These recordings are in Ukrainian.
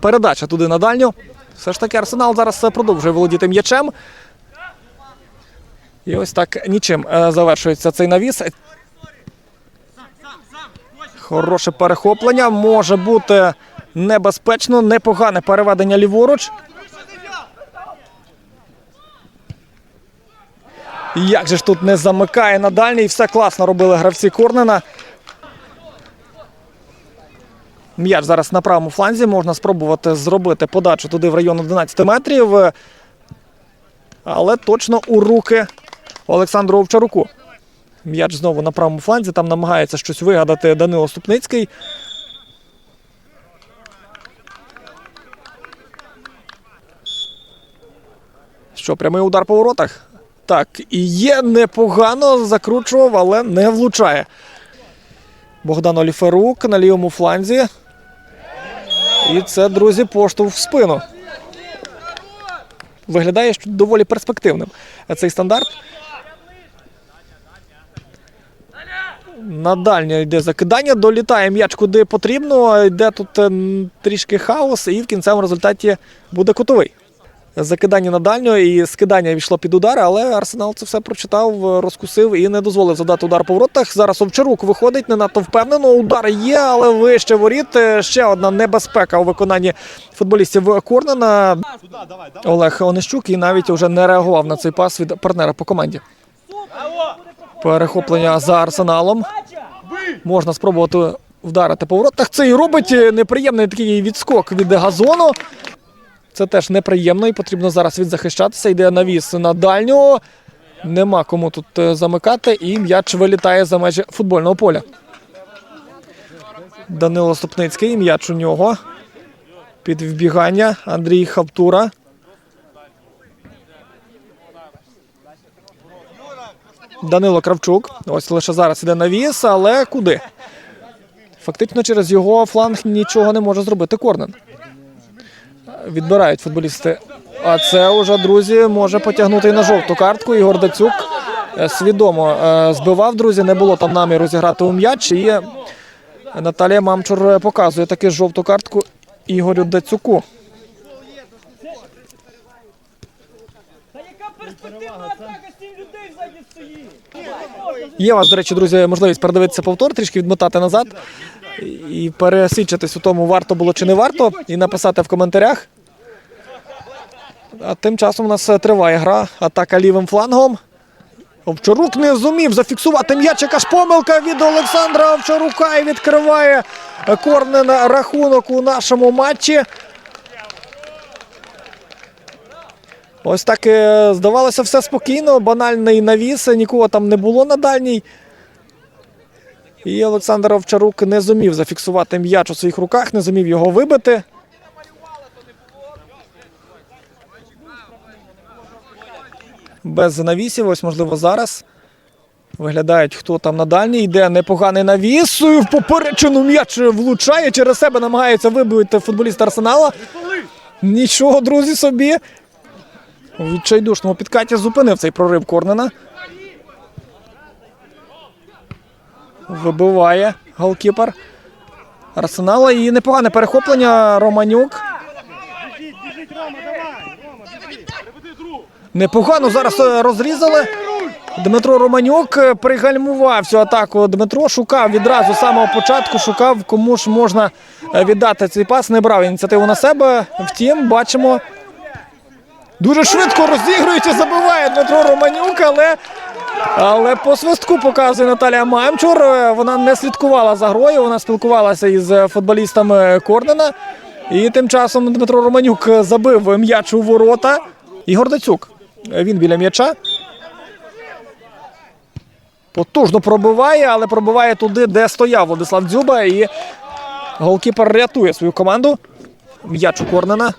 передача туди на дальню. Все ж таки Арсенал зараз е, продовжує володіти м'ячем. І ось так нічим е, завершується цей навіс. Хороше перехоплення. Може бути небезпечно, непогане переведення ліворуч. Як же ж тут не замикає на дальній. Все класно робили гравці Корнена. М'яч зараз на правому фланзі. Можна спробувати зробити подачу туди в район 11 метрів. Але точно у руки Олександру Овчаруку. М'яч знову на правому фланзі. Там намагається щось вигадати Данило Ступницький. Що, прямий удар по воротах? Так, і є непогано, закручував, але не влучає. Богдан Оліферук на лівому фланзі. І це, друзі, поштовх в спину. Виглядає доволі перспективним цей стандарт. На дальнє йде закидання, долітає м'яч куди потрібно. Йде тут е, трішки хаос, і в кінцевому результаті буде кутовий. Закидання на дальню і скидання війшло під удар, але Арсенал це все прочитав, розкусив і не дозволив задати удар по воротах. Зараз Овчарук виходить не надто впевнено. Удар є, але вище воріт. Е, Ще одна небезпека у виконанні футболістів Корнена. Олег Онищук і навіть вже не реагував на цей пас від партнера по команді. Перехоплення за арсеналом. Можна спробувати вдарити по воротах. Це і робить е, неприємний такий відскок від газону. Це теж неприємно і потрібно зараз відзахищатися. Йде навіс на дальню. Нема кому тут е, замикати, і м'яч вилітає за межі футбольного поля. Данило Ступницький, м'яч у нього. Під вбігання Андрій Хавтура. Данило Кравчук. Ось лише зараз іде навіс, але куди? Фактично через його фланг нічого не може зробити Корнен. Відбирають футболісти. А це вже, друзі, може потягнути і на жовту картку. Ігор Дацюк е, свідомо е, збивав, друзі. Не було там наміру зіграти у м'яч. І Наталія Мамчур е, показує таки жовту картку Ігорю Дацюку. Є у вас, до речі, друзі, можливість передивитися повтор, трішки відмотати назад і пересвідчитись у тому, варто було чи не варто, і написати в коментарях. Тим часом у нас е, триває гра. Атака лівим флангом. Овчарук не зумів зафіксувати м'яч. Яка ж помилка від Олександра Овчарука і відкриває Корнен рахунок у нашому матчі. Ось так е, здавалося все спокійно, банальний навіс, нікого там не було на дальній. І Олександр Овчарук не зумів зафіксувати м'яч у своїх руках, не зумів його вибити. Без навісів, ось можливо зараз. Виглядають, хто там на дальній. Йде непоганий навіс. В поперечину м'яч влучає. Через себе намагається вибити футболіст Арсенала. Нічого, друзі, собі. У відчайдушному підкаті зупинив цей прорив Корнена. Вибиває голкіпер Арсенала. І непогане перехоплення Романюк. Непогано зараз е, розрізали. Дмитро Романюк е, пригальмував цю атаку. Дмитро шукав відразу з самого початку, шукав, кому ж можна е, віддати цей пас. Не брав ініціативу на себе. Втім, бачимо, Дуже швидко розігрується, забиває Дмитро Романюк, але, але по свистку показує Наталія Мамчур. Вона не слідкувала за грою, вона спілкувалася із футболістами Корнена. І тим часом Дмитро Романюк забив м'яч у ворота. Ігор Дацюк. Він біля м'яча. Потужно пробиває, але пробиває туди, де стояв Владислав Дзюба. І голкіпер рятує свою команду. М'яч у Корнена.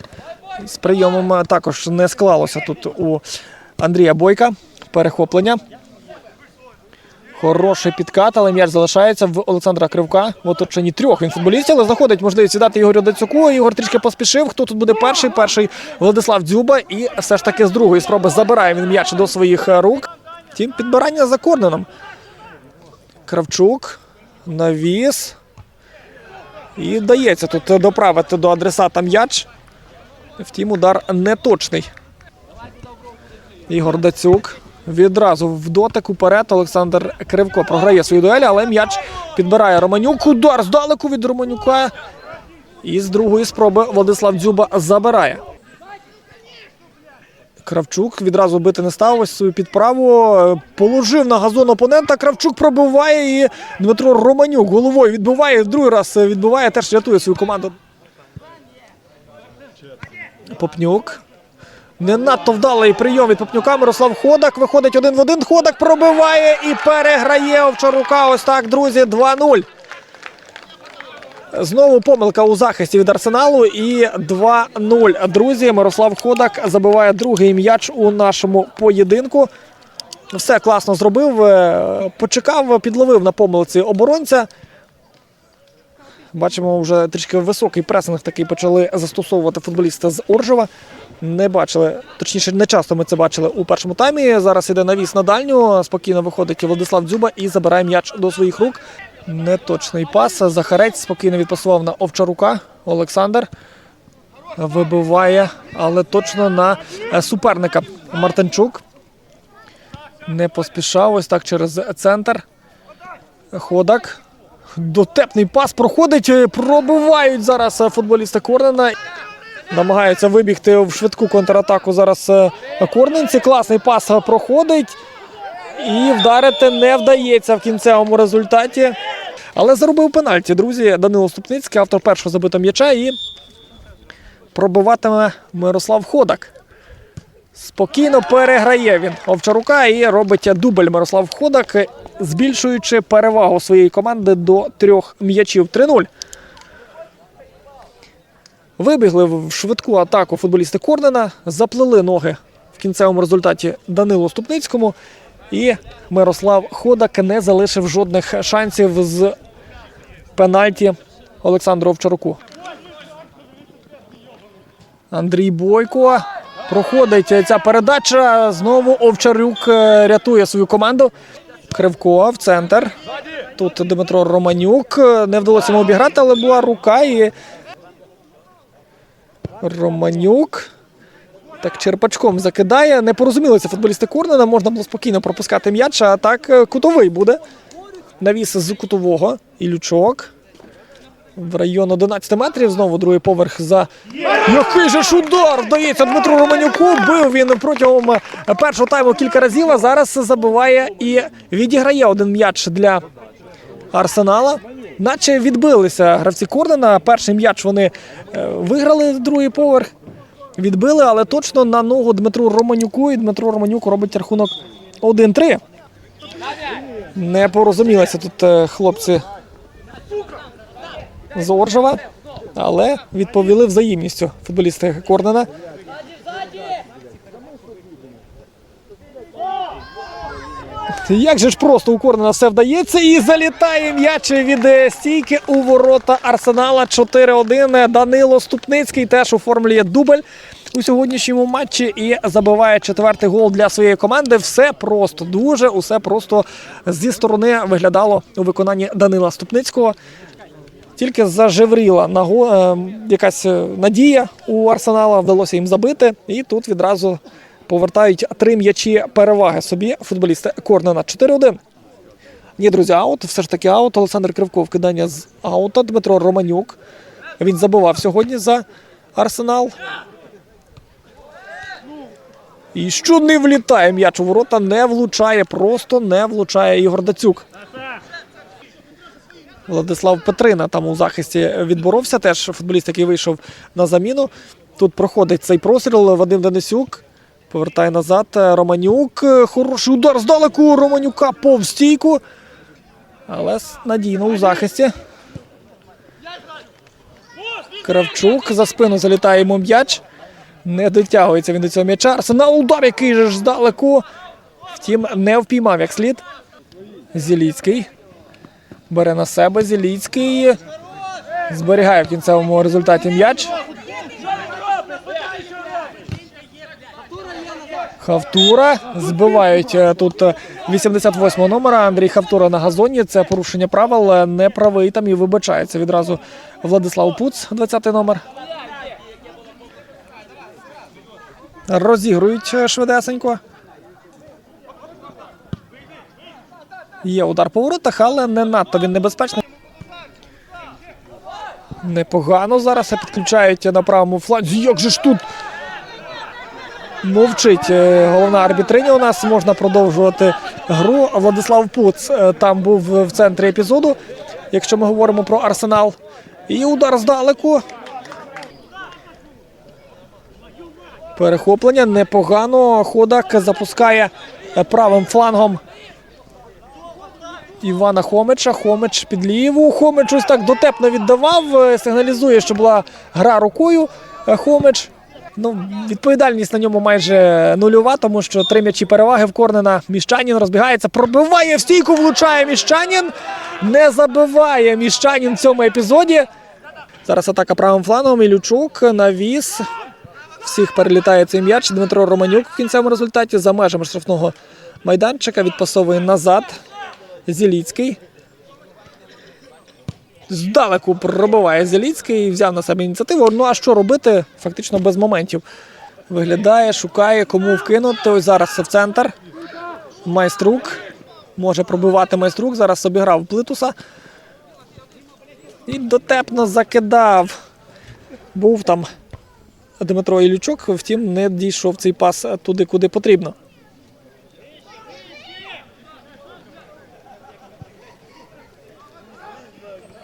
З прийомом також не склалося тут у Андрія Бойка. Перехоплення. Хороший підкат, але м'яч залишається в Олександра Кривка. В оточенні трьох він футболістів, але знаходить можливість віддати Ігорю Дацюку. Ігор трішки поспішив. Хто тут буде перший? Перший Владислав Дзюба. І все ж таки з другої спроби забирає він м'яч до своїх рук. Тім підбирання за корненом. Кравчук. Навіс. І вдається тут доправити до адресата м'яч. Втім, удар не точний. Ігор Дацюк. Відразу в дотик уперед Олександр Кривко програє свою дуель, але м'яч підбирає Романюк. Удар здалеку від Романюка. І з другої спроби Владислав Дзюба забирає. Кравчук відразу бити не став. Ось свою підправу. е, Положив на газон опонента. Кравчук пробиває і Дмитро Романюк головою відбиває. Другий раз відбиває, теж рятує свою команду. Попнюк. Не надто вдалий прийом від Попнюка. Мирослав Ходак виходить один в один. Ходак пробиває і переграє Овчарука. Ось так, друзі, 2-0. Знову помилка у захисті від Арсеналу і 2-0. Друзі, Мирослав Ходак забиває другий м'яч у нашому поєдинку. Все класно зробив. е, Почекав, підловив на помилці оборонця. Бачимо, вже трішки високий пресинг такий почали застосовувати футболісти з Оржева. Не бачили, точніше, не часто ми це бачили у першому таймі. Зараз іде навіс на дальню. Спокійно виходить Владислав Дзюба і забирає м'яч до своїх рук. Неточний пас. Захарець спокійно відпасував на Овчарука. Олександр вибиває, але точно на е, суперника. Мартинчук не поспішав. Ось так через центр. Ходак. Дотепний пас проходить. Пробивають зараз футболісти Корнена. Намагаються вибігти в швидку контратаку зараз е, корненці. Класний пас е, проходить. І вдарити не вдається в кінцевому результаті. Але заробив пенальті, друзі. Данило Ступницький, автор першого забитого м'яча. І пробиватиме Мирослав Ходак. Спокійно переграє він Овчарука і робить дубль Мирослав Ходак, збільшуючи перевагу своєї команди до трьох м'ячів 3-0. Вибігли в швидку атаку футболісти Корнена, заплели ноги в кінцевому результаті Данилу Ступницькому. І Мирослав Ходак не залишив жодних шансів з пенальті Олександру Овчаруку. Андрій Бойко. Проходить ця передача. Знову Овчарюк е, рятує свою команду. Кривко в центр. Тут Дмитро Романюк. Не вдалося йому обіграти, але була рука і Романюк. Так, черпачком закидає. Не порозумілися футболісти Корнена. Можна було спокійно пропускати м'яч, а так е, кутовий буде. Навіс з кутового. Ілючок. В район 11 метрів. Знову другий поверх за. Який же ж удар! Вдається Дмитру Романюку. Бив він протягом першого тайму кілька разів, а зараз забиває і відіграє один м'яч для Арсенала. Наче відбилися гравці Корнена. Перший м'яч вони е, виграли другий поверх. Відбили, але точно на ногу Дмитру Романюку. І Дмитро Романюк робить рахунок 1-3. Не порозумілися тут е, хлопці з Оржева, але відповіли взаємністю футболісти Корнена. Як же ж просто у Корнена все вдається і залітає м'яч від е, стійки у ворота Арсенала 4-1. Данило Ступницький теж оформлює дубль у сьогоднішньому матчі і забиває четвертий гол для своєї команди. Все просто, дуже усе просто зі сторони виглядало у виконанні Данила Ступницького. Тільки зажевріла е, якась е, надія у Арсенала, вдалося їм забити. І тут відразу повертають три м'ячі переваги собі футболісти Корнена 4-1. Ні, друзі, аут. Все ж таки аут. Олександр Кривков кидання з аута. Дмитро Романюк. Він забивав сьогодні за Арсенал. І що не влітає м'яч у ворота, не влучає, просто не влучає Ігор Дацюк. Владислав Петрина там у захисті відборовся. Теж футболіст, який вийшов на заміну. Тут проходить цей простріл. Вадим Денисюк повертає назад. Романюк. Хороший удар здалеку. Романюка повз стійку. Але надійно у захисті. Кравчук за спину залітає йому м'яч. Не дотягується він до цього м'яча. Арсенал удар, який же ж здалеку. Втім, не впіймав як слід. Зіліцький. Бере на себе Зіліцький. Зберігає в кінцевому результаті м'яч. Хавтура збивають е, тут е, 88-го номера. Андрій Хавтура на газоні. Це порушення правил. е, Не правий там і вибачається відразу Владислав Пуц, 20-й номер. Розігрують е, швидесенько. Є удар по воротах, але не надто він небезпечний. Непогано зараз підключають на правому фланзі. Як же ж тут мовчить е, головна арбітриня у нас. Можна продовжувати гру. Владислав Пуц е, там був в центрі епізоду, якщо ми говоримо про арсенал. І удар здалеку. Перехоплення непогано. Ходак запускає правим флангом Івана Хомича. Хомич під ліву. Хомич ось так дотепно віддавав. е, Сигналізує, що була гра рукою. Хомич. Ну, відповідальність на ньому майже нульова, тому що три м'ячі переваги в Корнена. Міщанін розбігається, пробиває в стійку, влучає Міщанін. Не забиває Міщанін в цьому епізоді. Зараз атака правим флангом. Ілючук навіс. Всіх перелітає цей м'яч. Дмитро Романюк в кінцевому результаті за межами штрафного майданчика відпасовує назад. Зіліцький. Здалеку пробиває Зіліцький, взяв на себе ініціативу. Ну а що робити? Фактично без моментів. Виглядає, шукає, кому вкинути. Ось зараз в центр. Майструк. Може пробивати майструк. Зараз обіграв Плитуса. І дотепно закидав. Був там Дмитро Ілючук, втім, не дійшов цей пас туди, куди потрібно.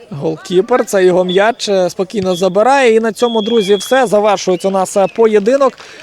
Голкіпер, це його м'яч е, спокійно забирає. І на цьому, друзі, все. Завершується у нас е, поєдинок.